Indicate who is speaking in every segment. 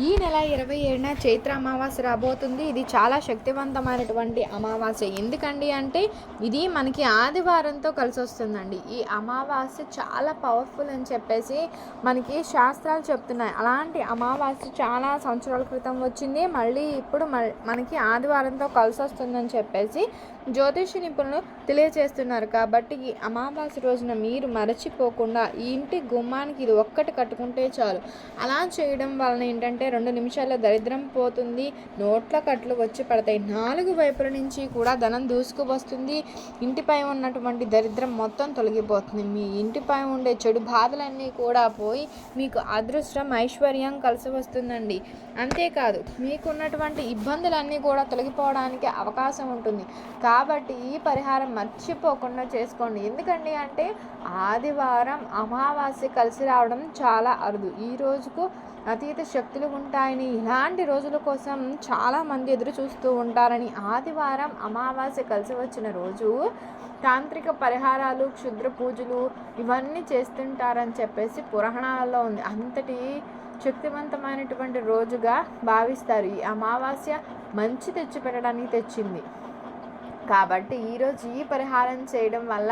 Speaker 1: ఈ నెల ఇరవై ఏడున చైత్ర అమావాస్య రాబోతుంది. ఇది చాలా శక్తివంతమైనటువంటి అమావాస్య. ఎందుకండి అంటే ఇది మనకి ఆదివారంతో కలిసి వస్తుందండి ఈ అమావాస్య చాలా పవర్ఫుల్ అని చెప్పేసి మనకి శాస్త్రాలు చెప్తున్నాయి. అలాంటి అమావాస్య చాలా సంవత్సరాల క్రితం వచ్చింది. మళ్ళీ ఇప్పుడు మ- మనకి ఆదివారంతో కలిసి వస్తుందని చెప్పేసి జ్యోతిష నిపుణులు తెలియజేస్తున్నారు కాబట్టి ఈ అమావాస్య రోజున మీరు మరచిపోకుండా ఈ ఇంటి గుమ్మానికి ఇది ఒక్కటి కట్టుకుంటే చాలు. అలా చేయడం వలన ఏంటంటే రెండు నిమిషాల్లో దరిద్రం పోతుంది నోట్ల కట్లు వచ్చి పడతాయి. నాలుగు వైపుల నుంచి కూడా ధనం దూసుకు వస్తుంది. ఇంటిపై ఉన్నటువంటి దరిద్రం మొత్తం తొలగిపోతుంది. మీ ఇంటిపై ఉండే చెడు బాధలన్నీ కూడా పోయి మీకు అదృష్టం ఐశ్వర్యం కలిసి వస్తుందండి. అంతేకాదు మీకున్నటువంటి ఇబ్బందులన్నీ కూడా తొలగిపోవడానికి అవకాశం ఉంటుంది. కా కాబట్టి ఈ పరిహారం మర్చిపోకుండా చేసుకోండి. ఎందుకండి అంటే ఆదివారం అమావాస్య కలిసి రావడం చాలా అరుదు. ఈ రోజుకు అతీత శక్తులు ఉంటాయని ఇలాంటి రోజుల కోసం చాలామంది ఎదురు చూస్తూ ఉంటారని ఆదివారం అమావాస్య కలిసి వచ్చిన రోజు తాంత్రిక పరిహారాలు క్షుద్ర పూజలు ఇవన్నీ చేస్తుంటారని చెప్పేసి పురాణాలలో ఉంది. అంతటి శక్తివంతమైనటువంటి రోజుగా భావిస్తారు. ఈ అమావాస్య మంచి తెచ్చిపెట్టడానికి తెచ్చింది. కాబట్టి ఈరోజు ఈ పరిహారం చేయడం వల్ల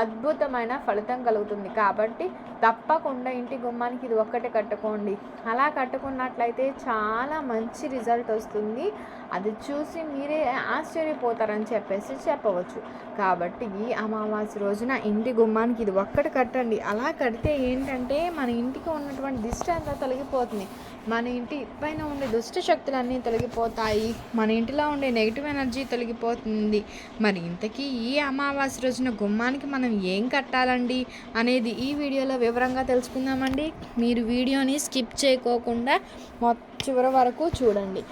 Speaker 1: అద్భుతమైన ఫలితం కలుగుతుంది. కాబట్టి తప్పకుండా ఇంటి గుమ్మానికి ఇది ఒక్కటే కట్టుకోండి. అలా కట్టుకున్నట్లయితే చాలా మంచి రిజల్ట్ వస్తుంది. అది చూసి మీరే ఆశ్చర్యపోతారని చెప్పేసి చెప్పవచ్చు. కాబట్టి ఈ అమావాస్య రోజున ఇంటి గుమ్మానికి ఇది ఒక్కటి కట్టండి. అలా కడితే ఏంటంటే మన ఇంటికి ఉన్నటువంటి దిష్టి అంతా తొలగిపోతుంది. మన ఇంటి పైన ఉండే దుష్ట శక్తులన్నీ తొలగిపోతాయి. మన ఇంటిలో ఉండే నెగిటివ్ ఎనర్జీ తొలగిపోతుంది. మరి ఇంతకీ ఈ అమావాస్య రోజున గుమ్మానికి మనం ఏం కట్టాలండి అనేది ఈ వీడియోలో వివరంగా తెలుసుకుందామండి. మీరు వీడియోని స్కిప్ చేయకోకుండా చివరి వరకు చూడండి.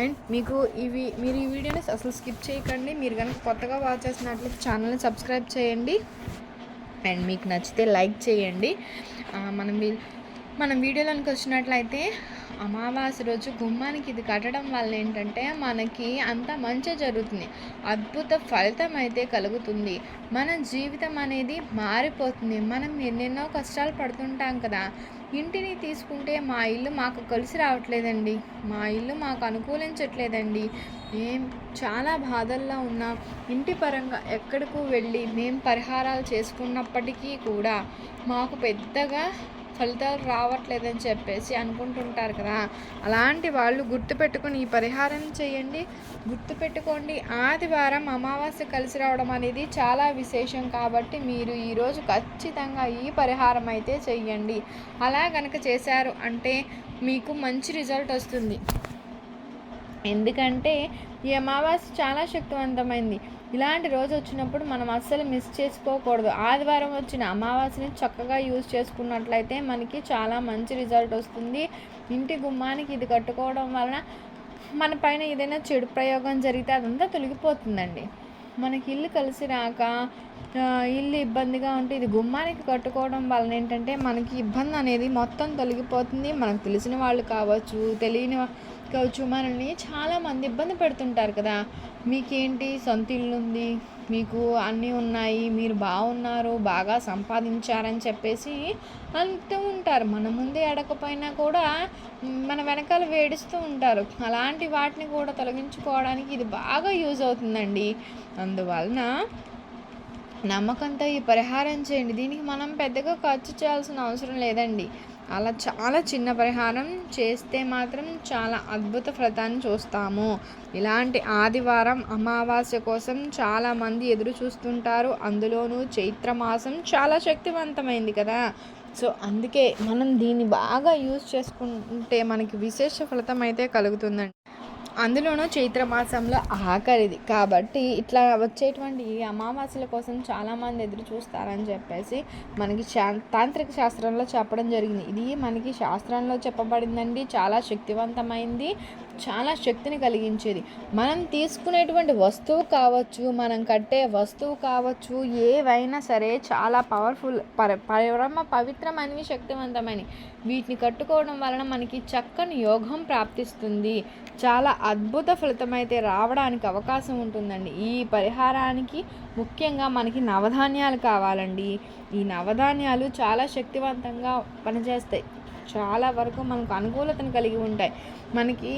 Speaker 1: అండ్ మీకు ఇవి మీరు ఈ వీడియోని అసలు స్కిప్ చేయకండి. మీరు కనుక కొత్తగా వాచ్ చేసినట్లయితే ఛానల్ని సబ్స్క్రైబ్ చేయండి. అండ్ మీకు నచ్చితే లైక్ చేయండి. మనం మనం వీడియోలోనికి వచ్చినట్లయితే అమావాస్య రోజు గుమ్మానికి ఇది కట్టడం వల్ల ఏంటంటే మనకి అంత మంచి జరుగుతుంది. అద్భుత ఫలితం అయితే కలుగుతుంది. మన జీవితం అనేది మారిపోతుంది. మనం ఎన్నెన్నో కష్టాలు పడుతుంటాం కదా. ఇంటిని తీసుకుంటే మా ఇల్లు మాకు కలిసి రావట్లేదండి. మా ఇల్లు మాకు అనుకూలించట్లేదండి. మేం చాలా బాధల్లో ఉన్నాం. ఇంటి పరంగా ఎక్కడికి వెళ్ళి మేము పరిహారాలు చేసుకున్నప్పటికీ కూడా మాకు పెద్దగా ఫలితాలు రావట్లేదని చెప్పేసి అనుకుంటుంటారు కదా. అలాంటి వాళ్ళు గుర్తుపెట్టుకుని ఈ పరిహారం చేయండి. గుర్తుపెట్టుకోండి. ఆదివారం అమావాస్య కలిసి రావడం అనేది చాలా విశేషం కాబట్టి మీరు ఈరోజు ఖచ్చితంగా ఈ పరిహారం అయితే చెయ్యండి అలా కనుక చేశారు అంటే మీకు మంచి రిజల్ట్ వస్తుంది. ఎందుకంటే ఈ అమావాస్య చాలా శక్తివంతమైంది. ఇలాంటి రోజు వచ్చినప్పుడు మనం అస్సలు మిస్ చేసుకోకూడదు. ఆదివారం వచ్చిన అమావాస్యని చక్కగా యూజ్ చేసుకున్నట్లయితే మనకి చాలా మంచి రిజల్ట్ వస్తుంది. ఇంటి గుమ్మానికి ఇది కట్టుకోవడం వలన మన పైన ఏదైనా చెడు ప్రయోగం జరిగితే అదంతా తొలగిపోతుందండి. మనకి ఇల్లు కలిసి రాక ఇల్లు ఇబ్బందిగా ఉంటే ఇది గుమ్మానికి కట్టుకోవడం వలన ఏంటంటే మనకి ఇబ్బంది అనేది మొత్తం తొలగిపోతుంది. మనకు తెలిసిన వాళ్ళు కావచ్చు తెలియని కావచ్చు మనల్ని చాలామంది ఇబ్బంది పెడుతుంటారు కదా. మీకేంటి? సొంత ఇల్లు ఉంది. మీకు అన్నీ ఉన్నాయి. మీరు బాగున్నారు. బాగా సంపాదించారని చెప్పేసి అంటూ ఉంటారు. మన ముందే అడగకపోయినా కూడా మన వెనకాల వేడిస్తూ ఉంటారు. అలాంటి వాటిని కూడా తొలగించుకోవడానికి ఇది బాగా యూజ్ అవుతుందండి. అందువలన నమ్మకంతో ఈ పరిహారం చేయండి. దీనికి మనం పెద్దగా ఖర్చు చేయాల్సిన అవసరం లేదండి. అలా చాలా చిన్న పరిహారం చేస్తే మాత్రం చాలా అద్భుత ఫలితాన్ని చూస్తాము. ఇలాంటి ఆదివారం అమావాస్య కోసం చాలామంది ఎదురు చూస్తుంటారు. అందులోనూ చైత్ర మాసం చాలా శక్తివంతమైంది కదా. సో అందుకే మనం దీన్ని బాగా యూజ్ చేసుకుంటే మనకి విశేష ఫలితం అయితే కలుగుతుందండి. అందులోనూ చైత్ర మాసంలో ఆఖరిది. కాబట్టి ఇట్లా వచ్చేటువంటి ఈ అమావాస్యల కోసం చాలామంది ఎదురు చూస్తారని చెప్పేసి మనకి శా- తాంత్రిక శాస్త్రంలో చెప్పడం జరిగింది. ఇది మనకి శాస్త్రంలో చెప్పబడిందండి. చాలా శక్తివంతమైంది. చాలా శక్తిని కలిగించేది. మనం తీసుకునేటువంటి వస్తువు కావచ్చు మనం కట్టే వస్తువు కావచ్చు ఏవైనా సరే చాలా పవర్ఫుల్ పర పరమ పవిత్రమైనవి శక్తివంతమైనవి. వీటిని కట్టుకోవడం వలన మనకి చక్కని యోగం ప్రాప్తిస్తుంది. చాలా అద్భుత ఫలితం అయితే రావడానికి అవకాశం ఉంటుందండి. ఈ పరిహారానికి ముఖ్యంగా మనకి నవధాన్యాలు కావాలండి. ఈ నవధాన్యాలు చాలా శక్తివంతంగా పనిచేస్తాయి. చాలా వరకు మనకు అనుకూలతను కలిగి ఉంటాయి. మనకి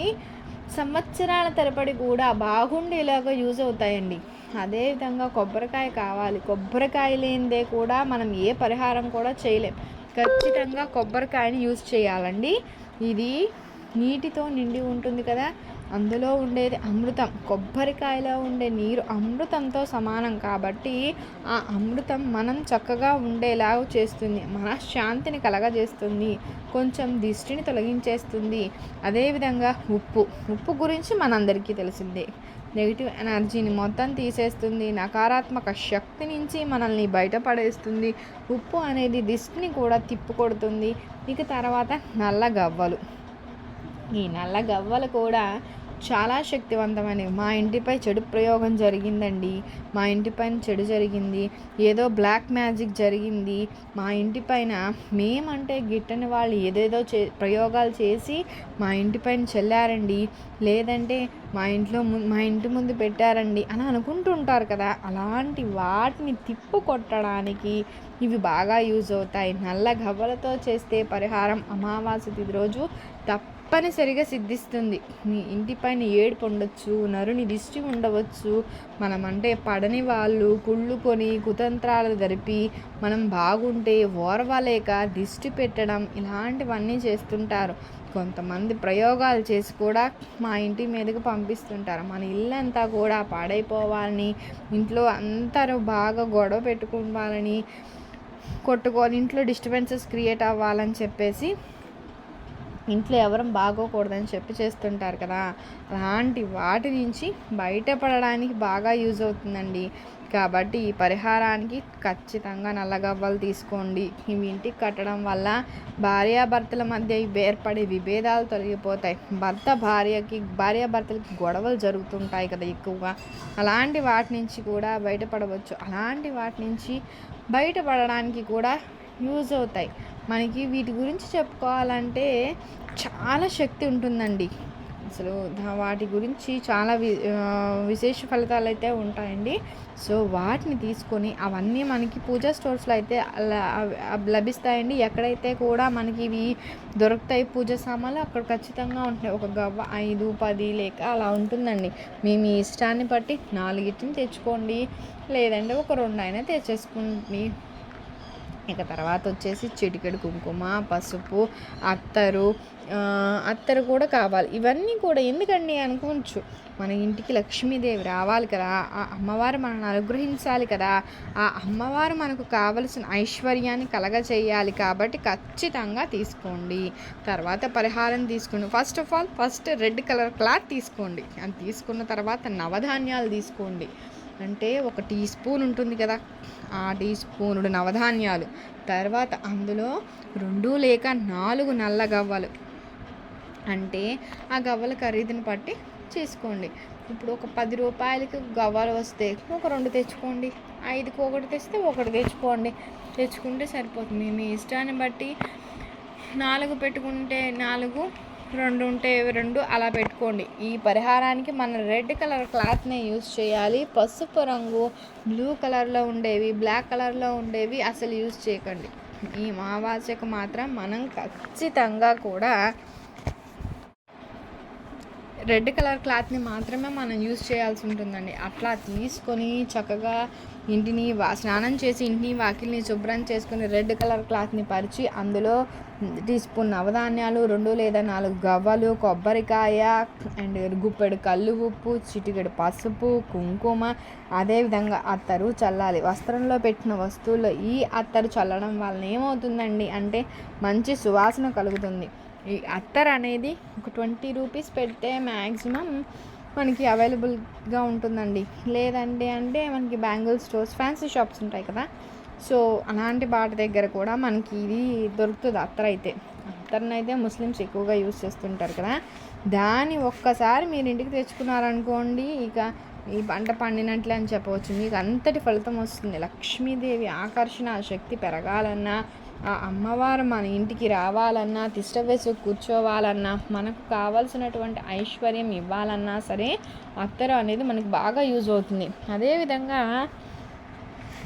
Speaker 1: సంవత్సరాల తరబడి కూడా బాగుండేలాగా యూజ్ అవుతాయండి. అదేవిధంగా కొబ్బరికాయ కావాలి. కొబ్బరికాయ లేనిదే కూడా మనం ఏ పరిహారం కూడా చేయలేం. ఖచ్చితంగా కొబ్బరికాయని యూజ్ చేయాలండి. ఇది నీటితో నిండి ఉంటుంది కదా. అందులో ఉండేది అమృతం. కొబ్బరికాయలో ఉండే నీరు అమృతంతో సమానం కాబట్టి ఆ అమృతం మనం చక్కగా ఉండేలాగా చేస్తుంది. మనశ్శాంతిని కలగజేస్తుంది. కొంచెం దిష్టిని తొలగించేస్తుంది. అదేవిధంగా ఉప్పు. ఉప్పు గురించి మనందరికీ తెలిసిందే. నెగిటివ్ ఎనర్జీని మొత్తం తీసేస్తుంది. నకారాత్మక శక్తి నుంచి మనల్ని బయటపడేస్తుంది. ఉప్పు అనేది దిష్టిని కూడా తిప్పుకొడుతుంది. ఇక తర్వాత నల్ల గవ్వలు. ఈ నల్ల గవ్వలు కూడా చాలా శక్తివంతమైనవి. మా ఇంటిపై చెడు ప్రయోగం జరిగిందండి. మా ఇంటిపైన చెడు జరిగింది. ఏదో బ్లాక్ మ్యాజిక్ జరిగింది. మా ఇంటిపైన మేమంటే గిట్టని వాళ్ళు ఏదేదో చే ప్రయోగాలు చేసి మా ఇంటిపైన చెల్లారండి. లేదంటే మా ఇంట్లో మా ఇంటి ముందు పెట్టారండి అని అనుకుంటుంటారు కదా. అలాంటి వాటిని తిప్పు కొట్టడానికి ఇవి బాగా యూజ్ అవుతాయి. నల్ల గవ్వలతో చేస్తే పరిహారం అమావాస్య తిథి రోజు తప్ప తప్పనిసరిగా సిద్ధిస్తుంది. నీ ఇంటిపైన ఏడుపు ఉండొచ్చు నరుని దిష్టి ఉండవచ్చు. మనం అంటే పడని వాళ్ళు కుళ్ళుకొని కుతంత్రాలు జరిపి మనం బాగుంటే ఓర్వలేక దిష్టి పెట్టడం ఇలాంటివన్నీ చేస్తుంటారు. కొంతమంది ప్రయోగాలు చేసి కూడా మా ఇంటి మీదకి పంపిస్తుంటారు. మన ఇల్లంతా కూడా పాడైపోవాలని ఇంట్లో అందరూ బాగా గొడవ పెట్టుకోవాలని కొట్టుకొని ఇంట్లో డిస్టర్బెన్సెస్ క్రియేట్ అవ్వాలని చెప్పేసి ఇంట్లో ఎవరం బాగోకూడదని చెప్పి చేస్తుంటారు కదా అలాంటి వాటి నుంచి బయటపడడానికి బాగా యూజ్ అవుతుందండి. కాబట్టి ఈ పరిహారానికి ఖచ్చితంగా నల్లగవ్వలు తీసుకోండి. ఇవి ఇంటికి కట్టడం వల్ల భార్యాభర్తల మధ్య ఏర్పడే విభేదాలు తొలగిపోతాయి. భర్త భార్యకి భార్యాభర్తలకి గొడవలు జరుగుతుంటాయి కదా ఎక్కువగా. అలాంటి వాటి నుంచి కూడా బయటపడవచ్చు. అలాంటి వాటి నుంచి బయటపడడానికి కూడా యూజ్ అవుతాయి. మనకి వీటి గురించి చెప్పుకోవాలంటే చాలా శక్తి ఉంటుందండి. అసలు వాటి గురించి చాలా వి విశేష ఫలితాలు అయితే ఉంటాయండి. సో వాటిని తీసుకొని అవన్నీ మనకి పూజా స్టోర్స్లో అయితే లభిస్తాయండి. ఎక్కడైతే కూడా మనకి ఇవి దొరుకుతాయి పూజా సామాన్లు అక్కడ ఖచ్చితంగా ఉంటాయి ఒక గవ్వ ఐదు పది లేక అలా ఉంటుందండి. మీ మీ ఇష్టాన్ని బట్టి నాలుగిటిని తెచ్చుకోండి. లేదంటే ఒక రెండు అయినా తెచ్చేసుకోండి ఇక తర్వాత వచ్చేసి చిటికెడు కుంకుమ పసుపు అత్తరు అత్తరు కూడా కావాలి. ఇవన్నీ కూడా ఎందుకండి అనుకోవచ్చు? మన ఇంటికి లక్ష్మీదేవి రావాలి కదా. ఆ అమ్మవారు మనల్ని అనుగ్రహించాలి కదా. ఆ అమ్మవారు మనకు కావలసిన ఐశ్వర్యాన్ని కలగచేయాలి కాబట్టి ఖచ్చితంగా తీసుకోండి. తర్వాత పరిహారం తీసుకోండి. First of all first red colour cloth తీసుకోండి. అది తీసుకున్న తర్వాత నవధాన్యాలు తీసుకోండి. అంటే ఒక టీ స్పూన్ ఉంటుంది కదా ఆ టీ స్పూనుడు నవధాన్యాలు. తర్వాత అందులో రెండు లేక నాలుగు నల్ల గవ్వలు. అంటే ఆ గవ్వల ఖరీదుని బట్టి చేసుకోండి. ఇప్పుడు ఒక పది రూపాయలకి గవ్వలు వస్తే ఒక రెండు తెచ్చుకోండి. ఐదుకి ఒకటి తెస్తే ఒకటి తెచ్చుకోండి. తెచ్చుకుంటే సరిపోతుంది. మీ ఇష్టాన్ని బట్టి నాలుగు పెట్టుకుంటే నాలుగు రెండు ఉంటే రెండు అలా పెట్టుకోండి. ఈ పరిహారానికి మనం రెడ్ కలర్ క్లాత్నే యూస్ చేయాలి. పసుపు రంగు బ్లూ కలర్లో ఉండేవి బ్లాక్ కలర్లో ఉండేవి అసలు యూజ్ చేయకండి. ఈ మావాసకు మాత్రం మనం ఖచ్చితంగా కూడా రెడ్ కలర్ క్లాత్ని మాత్రమే మనం యూజ్ చేయాల్సి ఉంటుందండి. అట్లా తీసుకొని చక్కగా ఇంటిని వా స్నానం చేసి ఇంటిని వాకిల్ని శుభ్రం చేసుకుని రెడ్ కలర్ క్లాత్ని పరిచి అందులో టీ స్పూన్ నవధాన్యాలు రెండు లేదా నాలుగు గవ్వలు కొబ్బరికాయ అండ్ గుప్పెడు కళ్ళు ఉప్పు చిటికెడు పసుపు కుంకుమ. అదేవిధంగా అత్తరు చల్లాలి. వస్త్రంలో పెట్టిన వస్తువుల్లో ఈ అత్తరు చల్లడం వలన ఏమవుతుందండి అంటే మంచి సువాసన కలుగుతుంది. ఈ అత్తర్ అనేది ఒక ట్వంటీ రూపీస్ పెడితే మ్యాక్సిమం మనకి అవైలబుల్గా ఉంటుందండి. లేదంటే అంటే మనకి బ్యాంగిల్ స్టోర్స్ ఫ్యాన్సీ షాప్స్ ఉంటాయి కదా. సో అలాంటి వాటి దగ్గర కూడా మనకి ఇది దొరుకుతుంది అత్తర్ అయితే. అత్తర్ని అయితే ముస్లిమ్స్ ఎక్కువగా యూజ్ చేస్తుంటారు కదా. దాన్ని ఒక్కసారి మీరు ఇంటికి తెచ్చుకున్నారనుకోండి ఇక ఈ పంట పండినట్లే అని చెప్పవచ్చు. మీకు అంతటి ఫలితం వస్తుంది. లక్ష్మీదేవి ఆకర్షణ శక్తి పెరగాలన్నా ఆ అమ్మవారు మన ఇంటికి రావాలన్నా తిష్టవేసి కూర్చోవాలన్నా మనకు కావాల్సినటువంటి ఐశ్వర్యం ఇవ్వాలన్నా సరే అత్తరు అనేది మనకు బాగా యూజ్ అవుతుంది. అదేవిధంగా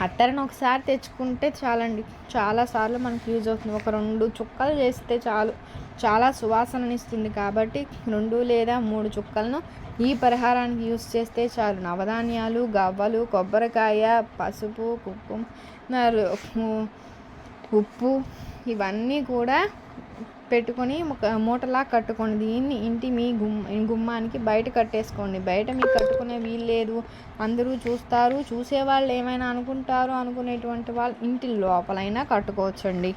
Speaker 1: అత్తరను ఒకసారి తెచ్చుకుంటే చాలండి. చాలాసార్లు మనకు యూజ్ అవుతుంది. ఒక రెండు చుక్కలు చేస్తే చాలు. చాలా సువాసననిస్తుంది కాబట్టి రెండు లేదా మూడు చుక్కలను ఈ పరిహారానికి యూస్ చేస్తే చాలు. నవధాన్యాలు గవ్వలు కొబ్బరికాయ పసుపు కుంకుమ ఉప్పు ఇవన్నీ కూడా పెట్టుకొని ఒక మూటలా కట్టుకోండి. దీన్ని ఇంటి మీ గుమ్ గుమ్మానికి బయట కట్టేసుకోండి. బయట మీకు కట్టుకునే వీలు లేదు. అందరూ చూస్తారు. చూసేవాళ్ళు ఏమైనా అనుకుంటారు అనుకునేటువంటి వాళ్ళు ఇంటి లోపలైనా కట్టుకోవచ్చండి.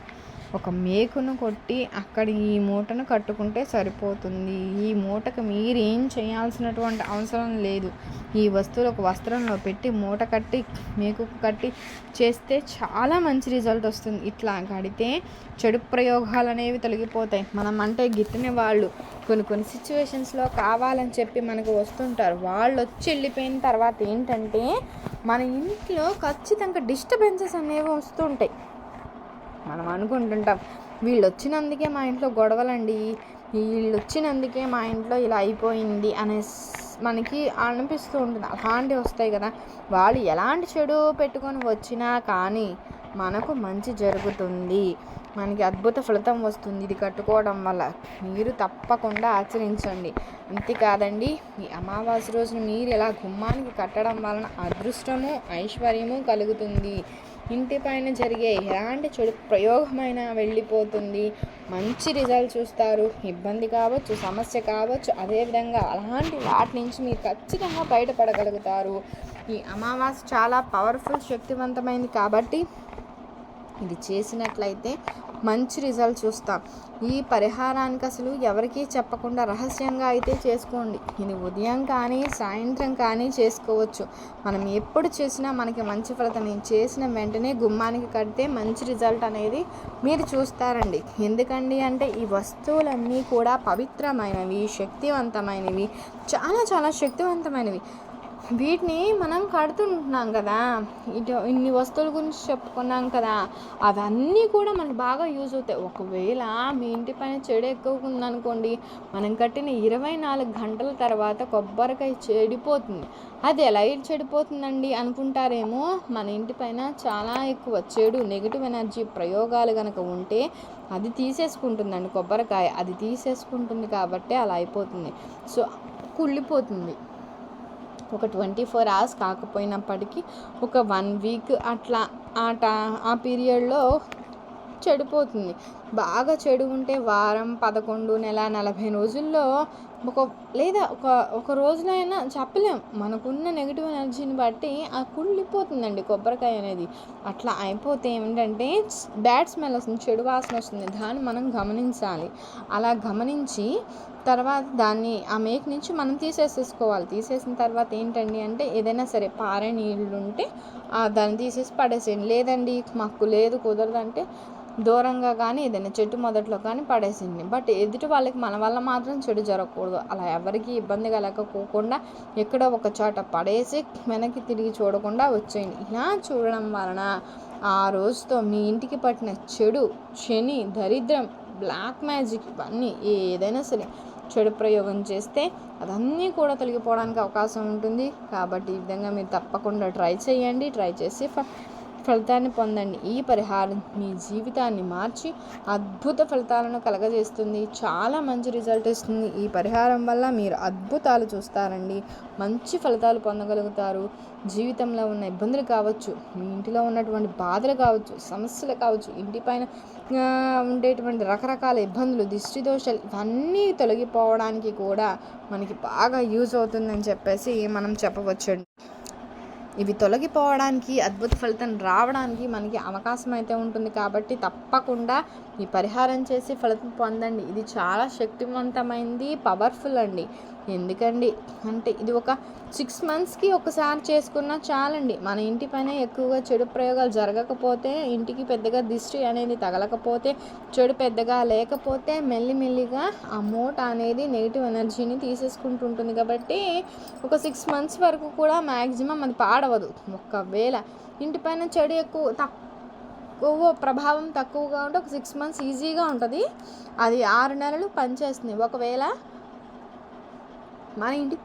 Speaker 1: ఒక మేకును కొట్టి అక్కడ ఈ మూటను కట్టుకుంటే సరిపోతుంది. ఈ మూటకు మీరు ఏం చేయాల్సినటువంటి అవసరం లేదు. ఈ వస్తువులు ఒక వస్త్రంలో పెట్టి మూట కట్టి మేకు కట్టి చేస్తే చాలా మంచి రిజల్ట్ వస్తుంది. ఇట్లా కడితే చెడు ప్రయోగాలు అనేవి తొలగిపోతాయి. మనం అంటే గిట్టని వాళ్ళు. కొన్ని కొన్ని సిచ్యువేషన్స్లో కావాలని చెప్పి మనకు వస్తుంటారు. వాళ్ళు వచ్చి వెళ్ళిపోయిన తర్వాత ఏంటంటే మన ఇంట్లో ఖచ్చితంగా డిస్టర్బెన్సెస్ అనేవి వస్తుంటాయి మనం అనుకుంటుంటాం. వీళ్ళు వచ్చినందుకే మా ఇంట్లో గొడవలండి. వీళ్ళు వచ్చినందుకే మా ఇంట్లో ఇలా అయిపోయింది అనే మనకి అనిపిస్తూ ఉంటుంది. అలాంటివి వస్తాయి కదా. వాళ్ళు ఎలాంటి చెడు పెట్టుకొని వచ్చినా కానీ మనకు మంచి జరుగుతుంది. మనకి అద్భుత ఫలితం వస్తుంది ఇది కట్టుకోవడం వల్ల. మీరు తప్పకుండా ఆచరించండి. అంతేకాదండి ఈ అమావాస్య రోజున మీరు ఇలా గుమ్మానికి కట్టడం వలన అదృష్టము ఐశ్వర్యము కలుగుతుంది. ఇంటి పైన జరిగే ఎలాంటి చెడు ప్రయోగమైనా వెళ్ళిపోతుంది. మంచి రిజల్ట్ చూస్తారు. ఇబ్బంది కావచ్చు సమస్య కావచ్చు అదేవిధంగా అలాంటి వాటి నుంచి మీరు ఖచ్చితంగా బయటపడగలుగుతారు. ఈ అమావాస్య చాలా పవర్ఫుల్ శక్తివంతమైంది కాబట్టి ఇది చేసినట్లయితే మంచి రిజల్ట్ చూస్తాం. ఈ పరిహారానికి అసలు ఎవరికీ చెప్పకుండా రహస్యంగా అయితే చేసుకోండి. ఇది ఉదయం కానీ సాయంత్రం కానీ చేసుకోవచ్చు. మనం ఎప్పుడు చేసినా మనకి మంచి ఫలితం. చేసిన వెంటనే గుమ్మానికి కడితే మంచి రిజల్ట్ అనేది మీరు చూస్తారండి. ఎందుకండి అంటే ఈ వస్తువులన్నీ కూడా పవిత్రమైనవి శక్తివంతమైనవి చాలా చాలా శక్తివంతమైనవి. వీటిని మనం కడుతుంటున్నాం కదా. ఇటు ఇన్ని వస్తువుల గురించి చెప్పుకున్నాం కదా. అవన్నీ కూడా మనకు బాగా యూజ్ అవుతాయి. ఒకవేళ మీ ఇంటి పైన చెడు ఎక్కువగా ఉందనుకోండి మనం కట్టిన ఇరవై నాలుగు గంటల తర్వాత కొబ్బరికాయ చెడిపోతుంది. అది ఎలా చెడిపోతుందండి అనుకుంటారేమో? మన ఇంటి పైన చాలా ఎక్కువ చెడు నెగిటివ్ ఎనర్జీ ప్రయోగాలు కనుక ఉంటే అది తీసేసుకుంటుందండి కొబ్బరికాయ. అది తీసేసుకుంటుంది కాబట్టి అలా అయిపోతుంది. సో కుళ్ళిపోతుంది. ఒక ట్వంటీ ఫోర్ అవర్స్ కాకపోయినప్పటికీ ఒక వన్ వీక్ అట్లా ఆ టా ఆ పీరియడ్లో చెడిపోతుంది. బాగా చెడు ఉంటే వారం పదకొండు నెల నలభై రోజుల్లో ఒక లేదా ఒక ఒక రోజులైనా చెప్పలేం. మనకున్న నెగిటివ్ ఎనర్జీని బట్టి ఆ కుళ్ళిపోతుందండి కొబ్బరికాయ అనేది. అట్లా అయిపోతే ఏమిటంటే బ్యాడ్ స్మెల్ వస్తుంది చెడు వాసన వస్తుంది. దాన్ని మనం గమనించాలి. అలా గమనించి తర్వాత దాన్ని ఆ మేక్ నుంచి మనం తీసేసేసుకోవాలి. తీసేసిన తర్వాత ఏంటండి అంటే ఏదైనా సరే పారే నీళ్ళు ఉంటే దాన్ని తీసేసి పడేసేయండి. లేదండి మాకు లేదు కుదరదంటే దూరంగా కానీ ఏదైనా చెట్టు మొదట్లో కానీ పడేసింది బట్ ఎదుటి వాళ్ళకి మన వల్ల మాత్రం చెడు జరగకూడదు. అలా ఎవరికి ఇబ్బంది కలగకోకుండా ఎక్కడో ఒక చోట పడేసి వెనక్కి తిరిగి చూడకుండా వచ్చేయండి. ఇలా చూడడం వలన ఆ రోజుతో మీ ఇంటికి పట్టిన చెడు శని దరిద్రం బ్లాక్ మ్యాజిక్ ఇవన్నీ ఏదైనా సరే చెడు ప్రయోగం చేస్తే అదన్నీ కూడా తొలగిపోవడానికి అవకాశం ఉంటుంది. కాబట్టి ఈ విధంగా మీరు తప్పకుండా ట్రై చేయండి. ట్రై చేసి ఫలితాన్ని పొందండి. ఈ పరిహారం మీ జీవితాన్ని మార్చి అద్భుత ఫలితాలను కలగజేస్తుంది. చాలా మంచి రిజల్ట్ ఇస్తుంది. ఈ పరిహారం వల్ల మీరు అద్భుతాలు చూస్తారండి. మంచి ఫలితాలు పొందగలుగుతారు. జీవితంలో ఉన్న ఇబ్బందులు కావచ్చు మీ ఇంటిలో ఉన్నటువంటి బాధలు కావచ్చు సమస్యలు కావచ్చు ఇంటి పైన ఉండేటువంటి రకరకాల ఇబ్బందులు దిష్టి దోషాలు ఇవన్నీ తొలగిపోవడానికి కూడా మనకి బాగా యూజ్ అవుతుందని చెప్పేసి మనం చెప్పవచ్చండి. ఇవి తొలగిపోవడానికి అద్భుత ఫలితం రావడానికి మనకి అవకాశం అయితే ఉంటుంది. కాబట్టి తప్పకుండా ఈ పరిహారం చేసి ఫలితం పొందండి. ఇది చాలా శక్తివంతమైంది పవర్ఫుల్ అండి. ఎందుకండి? అంటే ఇది ఒక సిక్స్ మంత్స్కి ఒకసారి చేసుకున్నా చాలండి. మన ఇంటి పైన ఎక్కువగా చెడు ప్రయోగాలు జరగకపోతే ఇంటికి పెద్దగా దిష్టి అనేది తగలకపోతే చెడు పెద్దగా లేకపోతే మెల్లిమెల్లిగా ఆ మూట అనేది నెగిటివ్ ఎనర్జీని తీసేసుకుంటుంటుంది. కాబట్టి ఒక సిక్స్ మంత్స్ వరకు కూడా మ్యాక్సిమం అది పాడవదు. ఒకవేళ ఇంటి పైన చెడు ఎక్కువ తక్కువ ప్రభావం తక్కువగా ఉంటే ఒక సిక్స్ మంత్స్ ఈజీగా ఉంటుంది. అది ఆరు నెలలు పనిచేస్తుంది. ఒకవేళ మన ఇంటి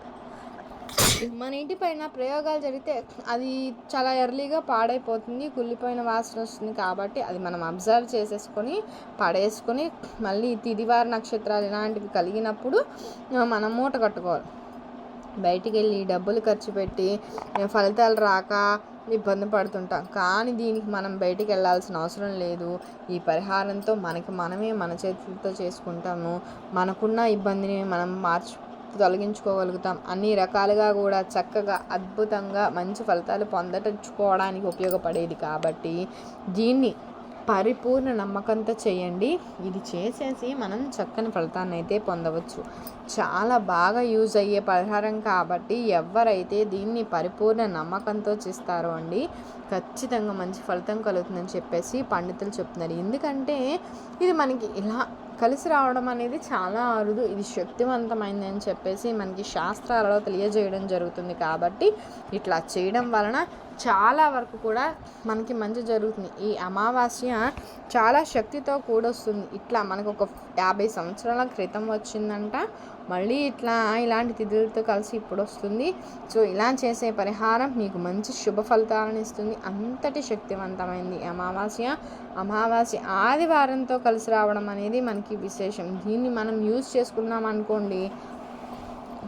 Speaker 1: మన ఇంటి పైన ప్రయోగాలు జరిగితే అది చాలా ఎర్లీగా పాడైపోతుంది కుళ్ళిపోయిన వాసన వస్తుంది కాబట్టి అది మనం అబ్జర్వ్ చేసేసుకొని పడేసుకొని మళ్ళీ తిదివార నక్షత్రాలు ఇలాంటివి కలిగినప్పుడు మనం మూట కట్టుకోవాలి. బయటికి వెళ్ళి డబ్బులు ఖర్చు పెట్టి ఫలితాలు రాక ఇబ్బంది పడుతుంటాం. కానీ దీనికి మనం బయటికి వెళ్ళాల్సిన అవసరం లేదు. ఈ పరిహారంతో మనకి మనమే మన చేతులతో చేసుకుంటాము. మనకున్న ఇబ్బందిని మనం మార్చు తొలగించుకోగలుగుతాం. అన్ని రకాలుగా కూడా చక్కగా అద్భుతంగా మంచి ఫలితాలు పొందటచ్చుకోవడానికి ఉపయోగపడేది కాబట్టి దీన్ని పరిపూర్ణ నమ్మకంతో చేయండి. ఇది చేసేసి మనం చక్కని ఫలితాన్ని అయితే పొందవచ్చు. చాలా బాగా యూజ్ అయ్యే పరిహారం కాబట్టి ఎవరైతే దీన్ని పరిపూర్ణ నమ్మకంతో చేస్తారో అండి ఖచ్చితంగా మంచి ఫలితం కలుగుతుందని చెప్పేసి పండితులు చెప్తున్నారు. ఎందుకంటే ఇది మనకి ఇలా కలిసి రావడం అనేది చాలా అరుదు. ఇది శక్తివంతమైంది అని చెప్పేసి మనకి శాస్త్రాలలో తెలియజేయడం జరుగుతుంది కాబట్టి ఇట్లా చేయడం వలన చాలా వరకు కూడా మనకి మంచి జరుగుతుంది. ఈ అమావాస్య చాలా శక్తితో కూడొస్తుంది. ఇట్లా మనకు ఒక యాభై సంవత్సరాల క్రితం వచ్చిందంట. మళ్ళీ ఇట్లా ఇలాంటి తిథులతో కలిసి ఇప్పుడు వస్తుంది సో ఇలా చేసే పరిహారం మీకు మంచి శుభ ఫలితాలను ఇస్తుంది. అంతటి శక్తివంతమైంది అమావాస్య. అమావాస్య ఆదివారంతో కలిసి రావడం అనేది మనకి విశేషం. దీన్ని మనం యూజ్ చేసుకున్నాం అనుకోండి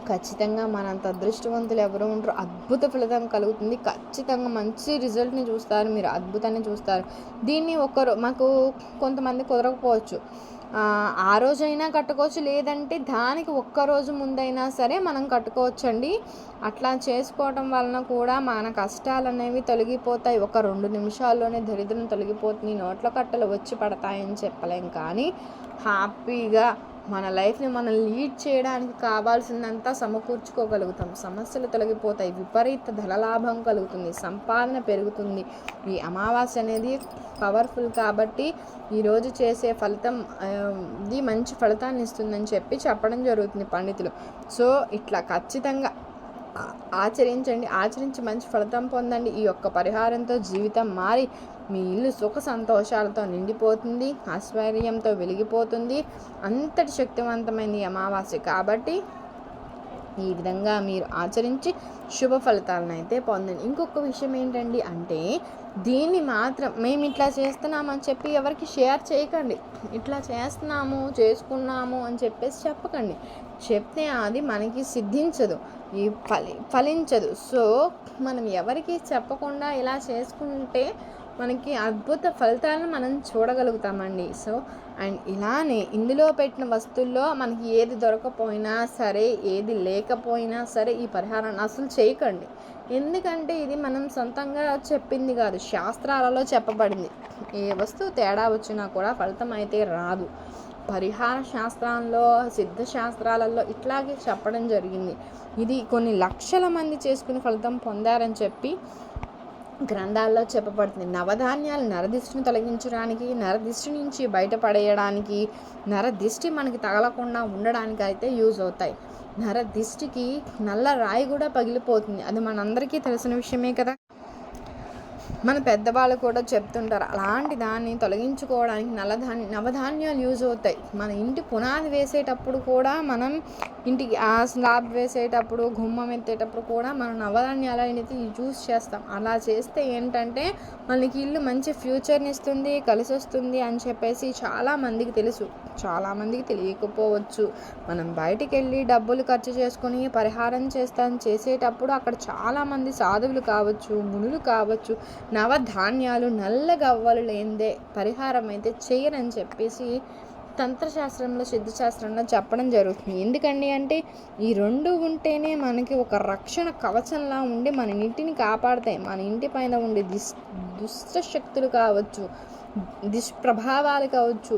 Speaker 1: ఖచ్చితంగా మనంత అదృష్టవంతులు ఎవరు ఉంటారో. అద్భుత ఫలితం కలుగుతుంది. ఖచ్చితంగా మంచి రిజల్ట్ని చూస్తారు. మీరు అద్భుతాన్ని చూస్తారు. దీన్ని ఒకరు మాకు కొంతమంది కుదరకపోవచ్చు. ఆ, రోజైనా కట్టుకోవచ్చు. లేదంటే దానికి ఒక్క రోజు ముందైనా సరే మనం కట్టుకోవచ్చండి. అట్లా చేసుకోవటం వలన కూడా మన కష్టాలు అనేవి తొలగిపోతాయి. ఒక రెండు నిమిషాల్లోనే దరిద్రం తొలగిపోతుంది. నోట్ల కట్టలు వచ్చి పడతాయని చెప్పలేం. కానీ హ్యాపీగా మన లైఫ్ని మనం లీడ్ చేయడానికి కావాల్సిందంతా సమకూర్చుకోగలుగుతాం. సమస్యలు తొలగిపోతాయి. విపరీత ధనలాభం కలుగుతుంది. సంపాదన పెరుగుతుంది. ఈ అమావాస్య అనేది పవర్ఫుల్ కాబట్టి ఈరోజు చేసే ఫలితం ఇది మంచి ఫలితాన్ని ఇస్తుందని చెప్పి చెప్పడం జరుగుతుంది పండితులు. సో ఇట్లా ఖచ్చితంగా ఆచరించండి ఆచరించి మంచి ఫలితం పొందండి. ఈ యొక్క పరిహారంతో జీవితం మారి మీ ఇల్లు సుఖ సంతోషాలతో నిండిపోతుంది ఐశ్వర్యంతో వెలిగిపోతుంది. అంతటి శక్తివంతమైన ఈ అమావాస్య కాబట్టి ఈ విధంగా మీరు ఆచరించి శుభ ఫలితాలను అయితే పొందండి. ఇంకొక విషయం ఏంటండి అంటే దీన్ని మాత్రం మేము ఇట్లా చేస్తున్నామని చెప్పి ఎవరికి షేర్ చేయకండి. ఇట్లా చేస్తున్నాము చేసుకున్నాము అని చెప్పేసి చెప్పకండి. చెప్తే అది మనకి సిద్ధించదు. ఫలి ఫలించదు. సో మనం ఎవరికి చెప్పకుండా ఇలా చేసుకుంటే మనకి అద్భుత ఫలితాలను మనం చూడగలుగుతామండి. సో అండ్ ఇలానే ఇందులో పెట్టిన వస్తువుల్లో మనకి ఏది దొరకపోయినా సరే ఏది లేకపోయినా సరే ఈ పరిహారాన్ని అసలు చేయకండి. ఎందుకంటే ఇది మనం సొంతంగా చెప్పింది కాదు శాస్త్రాలలో చెప్పబడింది. ఏ వస్తువు తేడా వచ్చినా కూడా ఫలితం అయితే రాదు. పరిహార శాస్త్రాల్లో సిద్ధ శాస్త్రాలలో ఇట్లాగే చెప్పడం జరిగింది. ఇది కొన్ని లక్షల మంది చేసుకుని ఫలితం పొందారని చెప్పి గ్రంథాల్లో చెప్పబడుతుంది. నవధాన్యాలు నరదిష్టిని తొలగించడానికి నరదిష్టి నుంచి బయటపడేయడానికి నరదిష్టి మనకి తగలకుండా ఉండడానికి అయితే యూజ్ అవుతాయి. నరదిష్టికి నల్ల రాయి కూడా పగిలిపోతుంది. అది మనందరికీ తెలిసిన విషయమే కదా. మన పెద్దవాళ్ళు కూడా చెప్తుంటారు అలాంటి దాన్ని తొలగించుకోవడానికి నల్లధాన్య నవధాన్యాలు యూజ్ అవుతాయి. మన ఇంటి పునాది వేసేటప్పుడు కూడా మనం ఇంటికి ఆ స్లాబ్ వేసేటప్పుడు గుమ్మం ఎత్తేటప్పుడు కూడా మనం నవధాన్యాలు అనేది యూజ్ చేస్తాం. అలా చేస్తే ఏంటంటే మనకి ఇల్లు మంచి ఫ్యూచర్ని ఇస్తుంది కలిసి వస్తుంది అని చెప్పేసి చాలా మందికి తెలుసు. చాలామందికి తెలియకపోవచ్చు. మనం బయటికి వెళ్ళి డబ్బులు ఖర్చు చేసుకుని పరిహారం చేస్తాం చేసేటప్పుడు అక్కడ చాలామంది సాధువులు కావచ్చు మునులు కావచ్చు నవధాన్యాలు నల్ల గవ్వలు లేనిదే పరిహారం అయితే చేయరని చెప్పేసి తంత్రశాస్త్రంలో సిద్ధశాస్త్రంలో చెప్పడం జరుగుతుంది. ఎందుకండి అంటే ఈ రెండు ఉంటేనే మనకి ఒక రక్షణ కవచంలా ఉండి మన ఇంటిని కాపాడతాయి. మన ఇంటి పైన ఉండే దిస్ దుష్ట శక్తులు కావచ్చు దుష్ప్రభావాలు కావచ్చు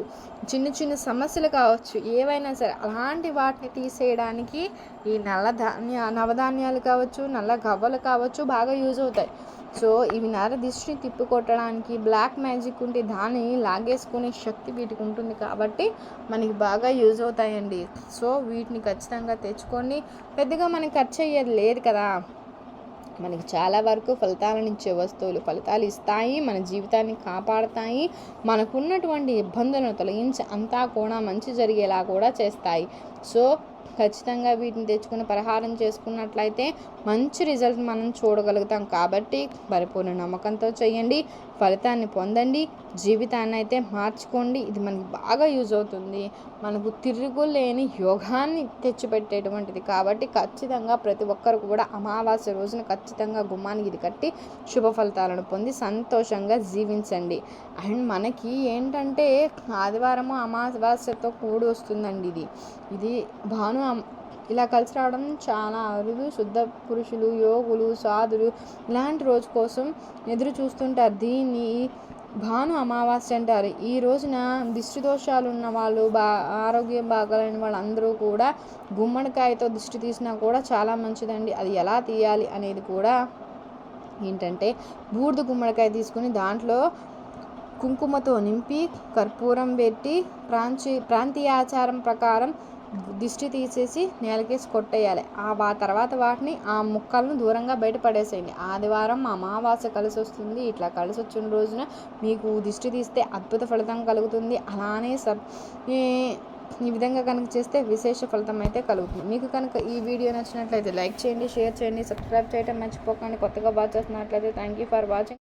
Speaker 1: చిన్న చిన్న సమస్యలు కావచ్చు ఏవైనా సరే అలాంటి వాటిని తీసేయడానికి ఈ నల్ల ధాన్య నవధాన్యాలు కావచ్చు నల్ల గవ్వలు కావచ్చు బాగా యూజ్ అవుతాయి. సో ఇవి నర దిష్టిని తిప్పికొట్టడానికి బ్లాక్ మ్యాజిక్ ఉంటే దాన్ని లాగేసుకునే శక్తి వీటికి ఉంటుంది కాబట్టి మనకి బాగా యూజ్ అవుతాయండి. సో వీటిని ఖచ్చితంగా తెచ్చుకొని పెద్దగా మనకి ఖర్చు అయ్యేది లేదు కదా. మనకి చాలా వరకు ఫలితాలను ఇచ్చే వస్తువులు ఫలితాలు ఇస్తాయి మన జీవితాన్ని కాపాడతాయి మనకున్నటువంటి ఇబ్బందులను తొలగించి అంతా కూడా మంచి జరిగేలా కూడా చేస్తాయి. సో ఖచ్చితంగా వీటిని తెచ్చుకుని పరిహారం చేసుకున్నట్లయితే మంచి రిజల్ట్ మనం చూడగలుగుతాం. కాబట్టి పరిపూర్ణ నమ్మకంతో చేయండి ఫలితాన్ని పొందండి. జీవితాన్ని అయితే మార్చుకోండి. ఇది మనకి బాగా యూజ్ అవుతుంది. మనకు తిరుగులేని యోగాన్ని తెచ్చిపెట్టేటువంటిది. కాబట్టి ఖచ్చితంగా ప్రతి ఒక్కరు కూడా అమావాస్య రోజున ఖచ్చితంగా గుమ్మానికి ఇది కట్టి శుభ ఫలితాలను పొంది సంతోషంగా జీవించండి. అండ్ మనకి ఏంటంటే ఆదివారము అమావాస్యతో కూడి వస్తుందండి ఇది. ఇది భాను ఇలా కలిసి రావడం చాలా అరుదు. శుద్ధ పురుషులు యోగులు సాధులు ఇలాంటి రోజు కోసం ఎదురు చూస్తుంటారు. దీన్ని భాను అమావాస్య అంటారు. ఈ రోజున దిష్టి దోషాలు ఉన్న వాళ్ళు బా ఆరోగ్యం బాగాలేని వాళ్ళందరూ కూడా గుమ్మడికాయతో దిష్టి తీసినా కూడా చాలా మంచిదండి. అది ఎలా తీయాలి అనేది కూడా ఏంటంటే బూడిద గుమ్మడికాయ తీసుకుని దాంట్లో కుంకుమతో నింపి కర్పూరం పెట్టి ప్రాంచి ప్రాంతీయ ఆచారం ప్రకారం దిష్టి తీసేసి నేలకేసి కొట్టేయాలి. ఆ వా తర్వాత వాటిని ఆ ముక్కలను దూరంగా బయటపడేసేయండి ఆదివారం అమావాస్య కలిసి వస్తుంది ఇట్లా కలిసి వచ్చిన రోజున మీకు దిష్టి తీస్తే అద్భుత ఫలితం కలుగుతుంది. అలానే సబ్ ఈ- ఈ విధంగా కనుక చేస్తే విశేష ఫలితం అయితే కలుగుతుంది. మీకు కనుక ఈ వీడియో నచ్చినట్లయితే లైక్ చేయండి షేర్ చేయండి సబ్స్క్రైబ్ చేయడం మర్చిపోకండి. కొత్తగా వాచ్ చేస్తున్నట్లయితే థ్యాంక్ యూ ఫర్ వాచింగ్